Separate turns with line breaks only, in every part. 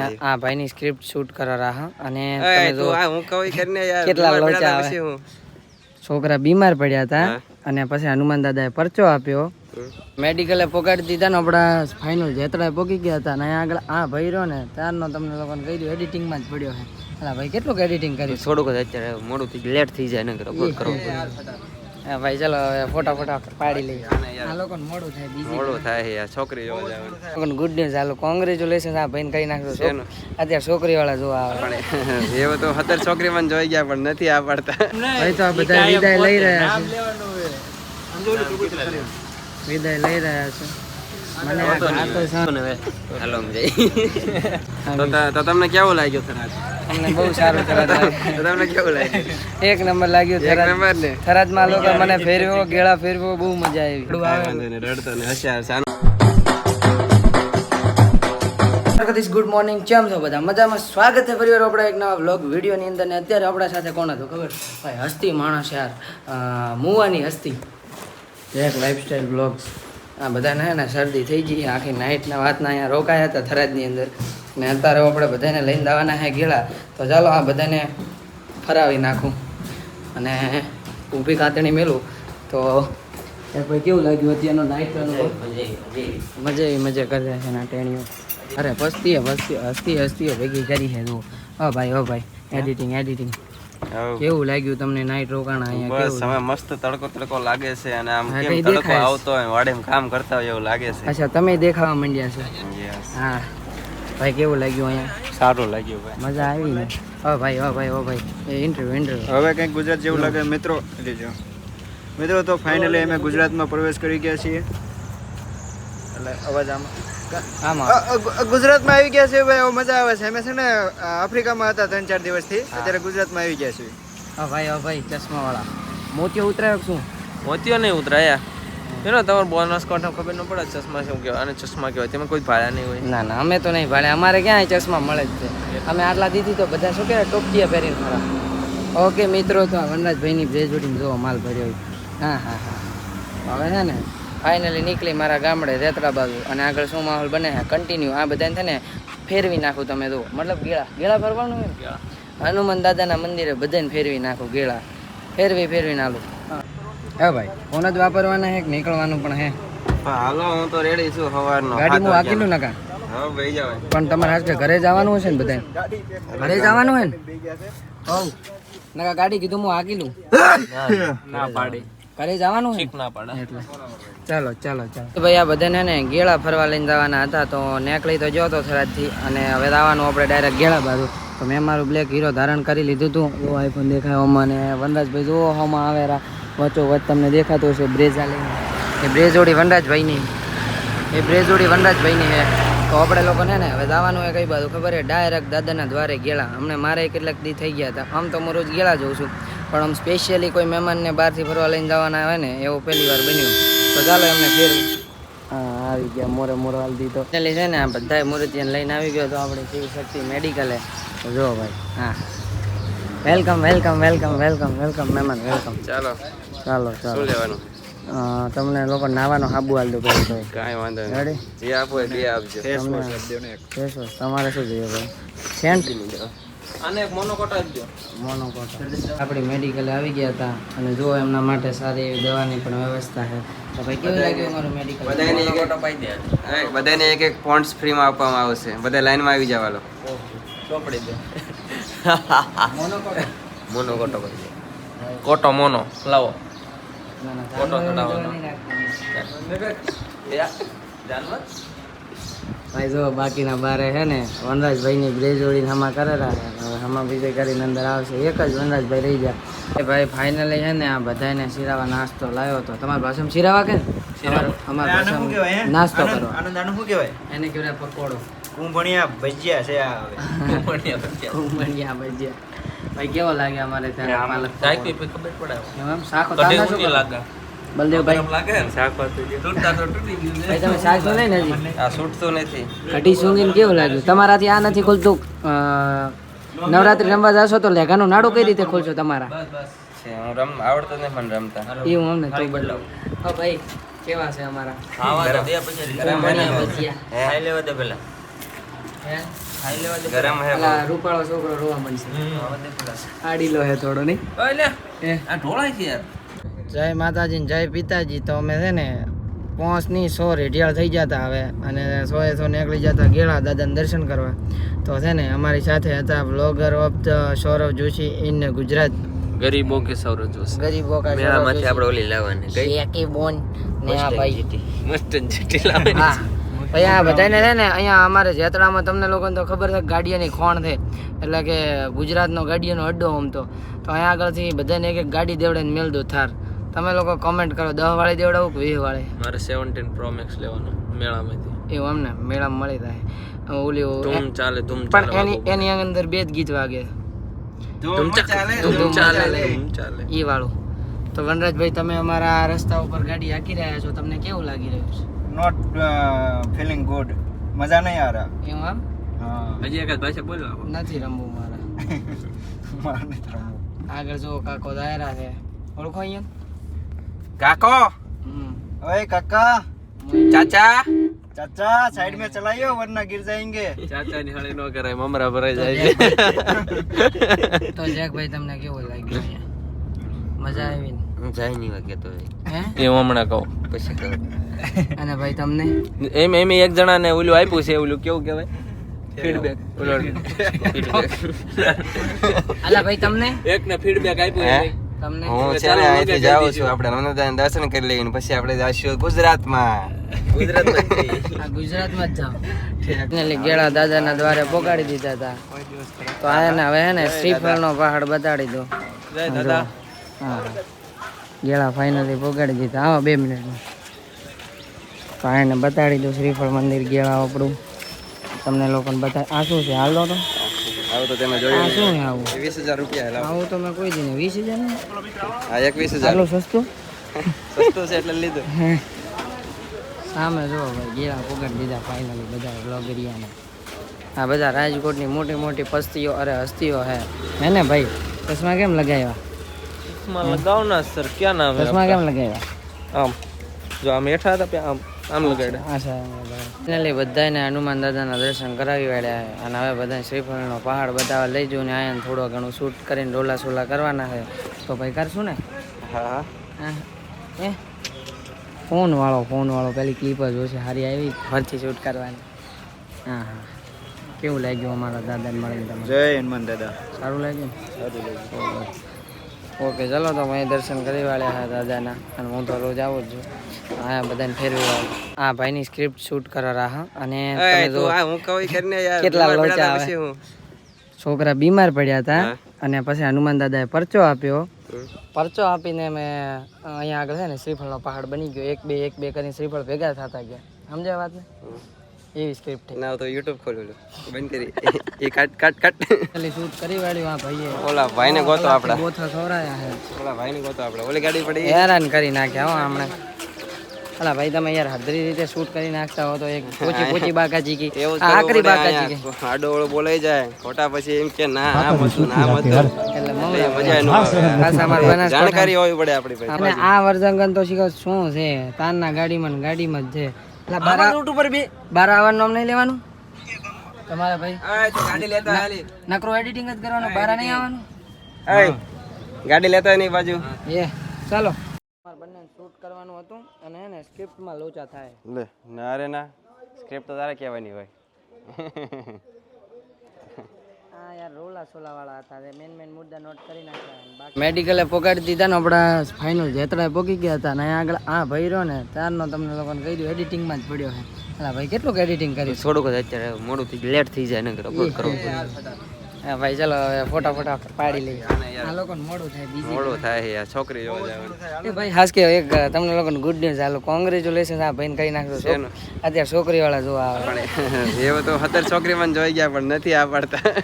આ ભાઈની script shoot કરો રહ્યા અને તમે જો
આ હું કહું કરીને યાર
કેટલા લોચા આવે. છોકરા બીમાર પડ્યા હતા અને પછી હનુમાન દાદાએ પરચો આપ્યો. મેડિકલે પોગાડી દીધા ને આપણા ફાઇનલ જેતડા પોગી ગયા હતા અને આગળ આ ભાઈ રહ્યો ને ત્યારનો તમને લોકોને કહી દઉં એડિટિંગમાં જ પડ્યો છે. અલા ભાઈ કેટલુંક એડિટિંગ કર્યું?
થોડુંક અત્યારે મોડું થઈ લેટ થઈ જાય ને કરો
ભાઈ ચલો ફોટા ફોટા પાડી લઈએ. આ લોકોને મોડું થાય બીજી
મોડું થાય યાર છોકરી જોવા જવાનું
ગુડ ન્યૂઝ હાલો કોંગ્રેચ્યુલેશન આ ભાઈને કહી નાખજો છો-
શેનું?
અત્યારે છોકરી વાળા જોવા આવે.
પણ એવો તો અત્યારે છોકરી મને જોઈ ગયા પણ નથી આ પડતા.
ભાઈ તો આ બધા વિદાય લઈ રહ્યા છે. વિદાય લઈ રહ્યા છે.
તો તો તમને કેવું લાગ્યું થરાદ?
અમને બહુ સારું થરાદ લાગ્યું.
તમને કેવું લાગ્યું?
એક નંબર લાગ્યું
એક
થરાદ.
નંબર ને?
થરાદમાં લોકો મને ફેરવ્યો ગેળા ફેરવ્યો બહુ મજા આવી.
રડતો ને હસ્યા સાનો
ગુડ મોર્નિંગ કેમ છો બધા? મજામાં? સ્વાગત છે ફરીવાર આપણે એક નવા વ્લોગ વિડીયોની અંદર ને અત્યારે આપણા સાથે કોણ હતું ખબર? ભાઈ હસ્તી માણસ યાર. મુવાની હસ્તી. એક લાઈફસ્ટાઈલ બ્લોગ્સ આ બધાને ને શરદી થઈ ગઈ આખી નાઇટના વાતના અહીંયા રોકાયા હતા થરાદની અંદર. ને અત્યારે આપણે બધાને લઈને દાવાના હે ગેલા તો ચાલો આ બધાને ફરાવી નાખું. અને ઊભી કાતણી મેલું. તો એ ભાઈ કેવું લાગ્યું અત્યારનો નાઇટ મજા એવી મજા કરી રહ્યા છે નાટેણીઓ અરે પસ્તીએ પસ્તી હસ્તી હસ્તીઓ ભેગી કરી છે તું ઓ ભાઈ ઓ ભાઈ એડિટિંગ એડિટિંગ. કેવું લાગ્યું તમને નાઈટ રોકાણ અહીંયા?
બસ હવે મસ્ત તડકો તડકો લાગે છે અને આમ
હા,
કેમ તડકો આવતો હોય વાડે કામ કરતા હોય એવું લાગે છે.
અચ્છા તમે દેખાવા માંડ્યા છો. હા. ભાઈ કેવું લાગ્યું અહીંયા?
સારું લાગ્યું ભાઈ.
મજા આવી ને? ઓ ભાઈ ઓ ભાઈ ઓ ભાઈ. એ ઇન્ટરવ્યુ ઇન્ટરવ્યુ
હવે કંઈક ગુજરાત જેવું લાગે મિત્રો લેજો. મિત્રો તો ફાઇનલી અમે ગુજરાતમાં પ્રવેશ કરી ગયા છીએ. એટલે અવાજ આમાં ગુજરાતમાં આવી ગયા છે ભાઈ મજા આવે છે. અમે છે ને આફ્રિકામાં હતા ત્રણ ચાર દિવસથી. અત્યારે ગુજરાતમાં આવી ગયા છે
હા ભાઈ હા ભાઈ ચશ્મા વાળા મોતિયો ઉતરાયો શું?
મોતિયો નહીં ઉતરાયા. એનો તમારે બોનસ કોઠા ખબર ન પડે ચશ્મા શું કહેવાય અને ચશ્મા કહેવાય. તેમાં કોઈ ભાડા નહીં હોય.
ના ના અમે તો નહીં ભાડે. અમારે ક્યાં ચશ્મા મળે જ છે. અમે આટલા દીધી તો બધા શું કહેવાય ટોપકીયા પહેરીને ફરા. ઓકે મિત્રો તો વનરાજભાઈની ભેજ ઉડીને જોવો માલ ભર્યો. હા હા હા. હવે છે ને ફાઇનલી નીકળી મારા ગામડે રેતરા બાજુ અને આગળ શું માહોલ બને છે? કન્ટિન્યુ આ બધાને છે ને ફેરવી નાખું તમે જુઓ. મતલબ ગેળા. ગેળા ફરવાનું હોય હનુમાન દાદાના મંદિરે બધાને ફેરવી નાખું ગેળા. ફેરવી ફેરવી નાખું હા. ભાઈ ફોન જ વાપરવાના હે કે નીકળવાનું પણ હે
હાલો હું તો રેડી છું સવારનો.
ગાડી હું
આકેલું જાવ
પણ તમારે આજે ઘરે જવાનું હશે ને બધાને ઘરે જવાનું હે. ને નકા ગાડી કીધું હું હાકીલું
ના પાડી.
ઘરે જવાનું હે
ના પડે.
એટલે. ચાલો ચાલો ચાલો. ભાઈ આ બધાને ને ગેળા ફરવા લઈને જવાના હતા તો નેકળી તો જો તો થરાદથી અને હવે જવાનું આપણે ડાયરેક્ટ ગેળા બાજુ. તો મેં મારું બ્લેક હીરો ધારણ કરી લીધું હતું. એવો આઈફોન દેખાય મને વનરાજભાઈ જુઓ હોમાં આવેલા. વચ્ચો વચ્ચ તમને દેખાતું હશે બ્રેઝા લઈને. એ બ્રેઝોડી વનરાજભાઈની. એ બ્રેઝોડી વનરાજભાઈની છે. તો આપણે લોકોને ને હવે જવાનું એ કઈ બાજુ ખબર છે? ડાયરેક્ટ દાદાના દ્વારે ગેળા. હમણાં મારે કેટલાક દી થઈ ગયા હતા. આમ તો હું રોજ ગેળા જઉં છું. પણ આમ સ્પેશિયલી કોઈ મહેમાનને બહારથી ફરવા લઈને જવાના આવે ને એવું પહેલી વાર બન્યું. તો ચાલો એમને ફેરવું. હા આવી ગયા મોરે મોરો હાલ દીધો. પેલી છે ને આ બધાય મૂર્તિને લઈને આવી ગયો તો આપણે શિવ શક્તિ મેડિકલે જો ભાઈ. હા. Welcome welcome welcome welcome welcome મહેમાન વેલકમ
ચાલો.
ચાલો ચાલો.
લેવાનું?
તમને લોકો નાવાનો હાબુ હાલ દો
કાંઈ વાંધો નહીં.
રેડી
જે આપો એ બે આપજો.
તમને ફેસ વોશ તમારે શું જોઈએ ભાઈ? સેન્ટ
આને મોનોકોટ આપજો
મોનોકોટ આપણી મેડિકલે આવી ગયા હતા અને જો એમના માટે સારી એવી દવાની પણ વ્યવસ્થા છે. તો ભાઈ કેવું લાગ્યું અમારું મેડિકલ
બધાને એક એક
અપાઈ દે.
હા, બધાને એક એક પોઈન્ટ્સ ફ્રીમાં આપવામાં આવશે. બધા લાઈનમાં આવી જવાલો
ચોપડી દે.
મોનોકોટ
મોનોકોટો કરી દે. કોટો મોનો લાવો.
ના ના
ફોટો
ભાઈ જો બાકીના બારે છે ને વનરાજભાઈની બ્રેજ જોડીને હમા કરેલા હવે હમા બીજે કરીને અંદર આવશે. એક જ વનરાજભાઈ રહી ગયા. એ ભાઈ ફાઇનલી છે ને આ બધાને શિરાવા નાસ્તો લાવ્યો હતો. તમારી ભાષામાં શિરાવા કે? અમાર-
હે?
ભાષામાં નાસ્તો કરો
આનંદ આનું શું કહેવાય?
એને કહેવાય પકોડો.
કુંભણિયા ભજીયા છે આ.
ઉમળિયા ભજીયા. ભાઈ કેવો લાગે અમારે ત્યાં
ખબર પડે.
એમ? શાક?
લાગે.
બલદેવભાઈ
શાક તૂટતા તો તૂટી ગયું ને.
ભાઈ તમે શાક તો લઈને હજી
આ છૂટતું નથી.
કઢી કેવું લાગ્યું? તમારાથી આ નથી ખુલતું. નવરાત્રી રમવા જશો તો લેઘાનું નાડું કઈ રીતે ખોલશો તમારા?
હું રમ આવડતું નથી મને રમતા.
એ હું અમને તું બદલાવું હા ભાઈ કેવા છે અમારા?
ખાવા દે પછી
ઉમળિયા
હે?
ખાઈ લેવા દે પેલા.
હે?
ગરમ હે
રૂપાળો છોકરો રોવા મળશે આડીલો હે થોડો નહીં?
ઓય લે.
એ
આ ઢોળાય છે યાર.
જય માતાજી જય પિતાજી. તો અમે છે ને પોંચની સો રેઢિયાળ થઈ જતા હવે. અને સો એ સો નીકળી જતા ગેળા દાદાને દર્શન કરવા. તો છે ને અમારી સાથે હતા blogger of the Saurav Joshi in Gujarat.
ગરીબો કે સૌરવ જોશી?
ગરીબો કા
મેળામાંથી આપણે ઓલી લાવવાની કઈ?
બોન ને આ ભાઈ.
મસ્ત જટી
લાવવાની. આ બધાને છે ને અહીંયા અમારે જેતડામાં તમને લોકોને તો ખબર છે ગાડીઓની ખોણ છે. એટલે કે ગુજરાતનો ગાડીઓનો અડ્ડો આમ તો. તો અહીંયા આગળથી બધાને એક એક ગાડી દેવડે મેલ દો થાર. તમે લોકો કોમેન્ટ કરો દહ વાળી દેવડાવું કે વીસ વાળી
મારે 17 પ્રો મેક્સ લેવાનો મેળામાંથી.
એવું અમને મેળામાં મળી જાય. ઓલી
ધૂમ ચાલે ધૂમ
પણ
ચાલે
એની એની અંદર બે જ ગીત વાગે.
ધૂમ ચાલે ધૂમ ચાલે ધૂમ ચાલે.
ઈ વાળું. તો વનરાજભાઈ તમે અમારા આ રસ્તા ઉપર ગાડી હાકી રહ્યા છો તમને કેવું લાગી રહ્યું છે?
નોટ ફીલિંગ ગુડ મજા નહીં આ રહા
એવું આમ
હા.
હજી એકાદ ભાષા બોલો
નથી રમવું મારા.
મારા નથી રમવું.
આગળ જો કાકો દાયરા છે. ઓળખો અહીંયા?
કાકો
હમ
ओए काका
ચાચા
चाचा साइड में चलाइयो वरना गिर जाएंगे
ચાચાની હાળી નો કરાય મમરા ભરાઈ જાય છે
તો જેકભાઈ તમને કેવું લાગ્યું અહીંયા મજા આવી ને
હું જાય નહીં વાગે તો
હે
એ હું હમણાં કહું
પછી કહું
અને ભાઈ તમને
એમ એમ એક જણાને ઓલું આપ્યું છે ઓલું કેવું કહેવાય ફીડબેક ઓલો
અલા ભાઈ તમને
એકને ફીડબેક આપ્યું
હે? હું છે ને અહીંથી જાઉં છું? આપણે રમણદાન દર્શન કરી લઈએ ને પછી આપણે જઈશું ગુજરાતમાં.
આ ગુજરાતમાં જ જાઓ ગેળા દાદાના દ્વારે પોગાડી દીધા હતા તો આને હવે હે ને શ્રીફળનો પહાડ બતાડી દો.
દાદા.
હા ગેળા ફાઇનલી પોગાડી દીધા. આવો બે મિનિટમાં તો આ એને બતાડી દો શ્રીફળ મંદિર ગેળા આપણું. તમને લોકોને બતા આ શું છે? હાલો તો.
આવું તો તમે જોયું
શું આવું?
વીસ હજાર રૂપિયા લાવો.
આવું તો મેં કોઈ દી નહીં વીસ હજાર હા
આ એક વીસ હજાર.
આટલું સસ્તું?
સસ્તું છે એટલે લીધું.
સામે જો ભાઈ ગેળા પોગાડી દીધા ફાઇનલી બધા બ્લોગરિયાને આ બધા રાજકોટની મોટી મોટી પસ્તીઓ અરે હસ્તીઓ હે. હે ને ભાઈ ચશ્મા કેમ લગાવ્યા?
ચશ્મા લગાવો ના સર ક્યાં નામ
ચશ્મા કેમ લગાવ્યા?
આમ જો આમ હેઠા હતા આમ આમ લગાડ્યા.
આ સાહેબ ફાઇનલી બધાને હનુમાન દાદાના દર્શન કરાવી વાળ્યા છે. અને હવે બધાને શ્રીફળનો પહાડ બધા લઈ જવું ને આયા થોડો ઘણું શૂટ કરીને ડોલા સોલા કરવાના છે. તો ભાઈ કરશું ને?
હા
એ? ફોન વાળો ફોન વાળો. પેલી ક્લિપ જ ઓછી સારી આવી. ફરથી શૂટ કરવાની. હા હા. કેવું લાગ્યું અમારા દાદાને મળીને તમે
જય હનુમાન દાદા.
સારું લાગ્યું? ને ઓકે ચલો તો મેં દર્શન કરી વાળ્યા હતા દાદાના અને હું તો રોજ આવું જ છું. હા બધાને ફેરવી વાળું. આ ભાઈની સ્ક્રિપ્ટ શૂટ કરા હા અને તમે જો
હું કહું કરીને યાર
કેટલા લોચા આવે. છોકરા બીમાર પડ્યા હતા અને પછી હનુમાન દાદાએ પરચો આપ્યો. પરચો આપીને મેં અહીંયા આગળ છે ને શ્રીફળનો પહાડ બની ગયો. એક બે એક બે કરીને શ્રીફળ ભેગા થતા ગયા. સમજ્યા વાત ને એવી સ્ક્રિપ્ટ
ના તો યુટ્યુબ ખોલ્યું બંધ કરી. એ કટ કટ કટ.
ખાલી શૂટ કરી વાળી વા ભાઈએ.
ઓલા ભાઈને ગોતો આપડા.
બોથા ખવડાયા હે.
ઓલા ભાઈને ગોતો આપડા. ઓલી ગાડી પડી.
હેરાન કરી નાખ્યા હો હમણે અલા ભાઈ તમે યાર હદરી રીતે શૂટ કરી નાખતા હો તો એક પોચી પોચી બાકાજી કી આકરી બાકાજી કી.
આડો ઓળો બોલાઈ જાય. ખોટા પછી એમ કે ના આ મતું ના મત
એટલે
મજા ન આવે. જાણકારી હોવી પડે આપણી પાસે
અને આ વર્ધંગન તો શીખો શું છે? તારના ગાડીમાં ગાડી ગાડીમાં જ છે. બારા
રૂટ ઉપર બી.
બારા આવવાનું નામ નહીં લેવાનું? તમારે ભાઈ?
ગાડી લેતા હાલી.
નકરો એડિટિંગ જ કરવાનું બારા નહીં આવવાનું?
ગાડી લેતા નહીં બાજુ.
એ ચાલો. તમારે બંને શૂટ કરવાનું હતું અને હે સ્ક્રિપ્ટમાં લોચા થાય.
લે ના રે ના. સ્ક્રિપ્ટ તો તારે કહેવાની હોય.
આ યાર રોલા સોલા વાળા હતા. તે મેન મેન મુદ્દા નોટ કરી નાખ્યા મેડિકલે પોગાડી દીધા ને આપણા ફાઇનલ જેતરા પોકી ગયા હતા ને આગળ આ ભાઈ રહ્યો ને ત્યારનો તમને લોકોને કહી દઉં એડિટિંગમાં જ પડ્યો છે. અલા ભાઈ કેટલું એડિટિંગ કર્યું?
થોડુંક જ અત્યારે મોડું થઈ લેટ થઈ જાય ને અપલોડ કરવું
હા ભાઈ ચાલો હવે ફોટા ફોટા પાડી લઈએ. આ લોકોને મોડું થાય બીજી
મોડું થાય. છોકરી જોવા જાય
એ ભાઈ હાસ કે એક તમને લોકોને ગુડ ન્યૂઝ હાલો કોંગ્રેચ્યુલેશન આ ભાઈને કરી નાખજો છો અત્યારે છોકરી વાળા જોવા આવે.
પણ એવું તો અત્યારે છોકરી મને જોઈ ગયા પણ નથી આ પડતા.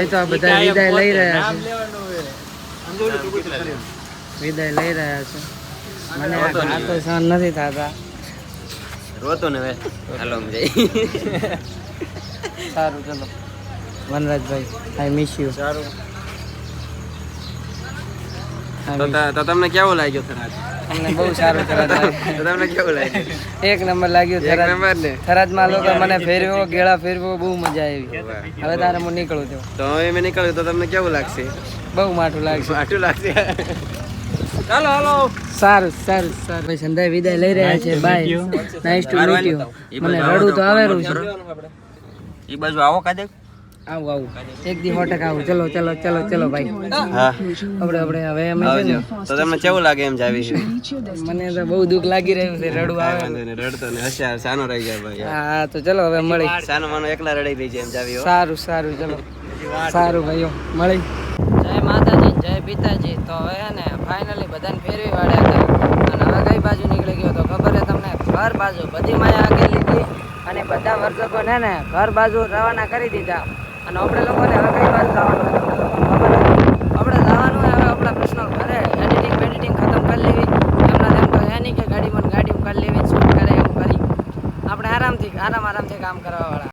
ભાઈ તો આ બધા વિદાય લઈ રહ્યા છે. વિદાય લઈ રહ્યા છે. મને આ તો સહન નથી થતા.
રોતો ને હવે. હાલો
સારું ચલો. વનરાજભાઈ આઈ મિસ યુ
સારું.
તો તો તમને કેવું લાગ્યું થરાદ?
અમને બહુ સારું થરાદ લાગ્યું.
તો તમને કેવું લાગ્યું?
એક નંબર લાગ્યો
એક
થરાદ.
નંબર ને?
થરાદમાં લોકો મને ફેરવ્યો ગેળા ફેરવ્યો બહુ મજા આવી. હવે તારે હું નીકળું છું.
તો હવે મેં નીકળ્યું તો તમને કેવું લાગશે?
બહુ માઠું લાગશે.
માઠું લાગશે.
ચાલો હાલો.
સારું સારું સારું. ભાઈ સંધ્યા વિદાય લઈ રહ્યા છે bye nice to meet you મને રડું તો આવેલું છે.
એ બાજુ આવો કાજે
આવું આવું. એક દી સો ટકા આવું. ચલો ચલો ચલો ચલો ભાઈ.
હા.
આપણે આપણે હવે અમે છે
તો તમને કેવું લાગે એમ જાવી છે?
મને તો બહુ દુઃખ લાગી રહ્યું છે રડવું આવે.
રડતો ને હસ્યા સાનો રહી જાય ભાઈ
હા. તો ચલો હવે મળી.
સાનો માનો એકલા રડાઈ રહી જાય એમ જાવી હો.
સારું સારું ચલો. સારું ભાઈઓ. મળી. જય માતાજી જય પિતાજી. તો હવે ને ફાઇનલી બધાને ફેરવી વાળ્યા હતા અને હવે કઈ બાજુ નીકળી ગયો તો ખબર છે તમને ઘર બાજુ બધી માયા આગળ લીધી. અને બધા વર્તકોને ને ઘર બાજુ રવાના કરી દીધા. અને આપણે લોકોને હવે કઈ બાજુ જવાનું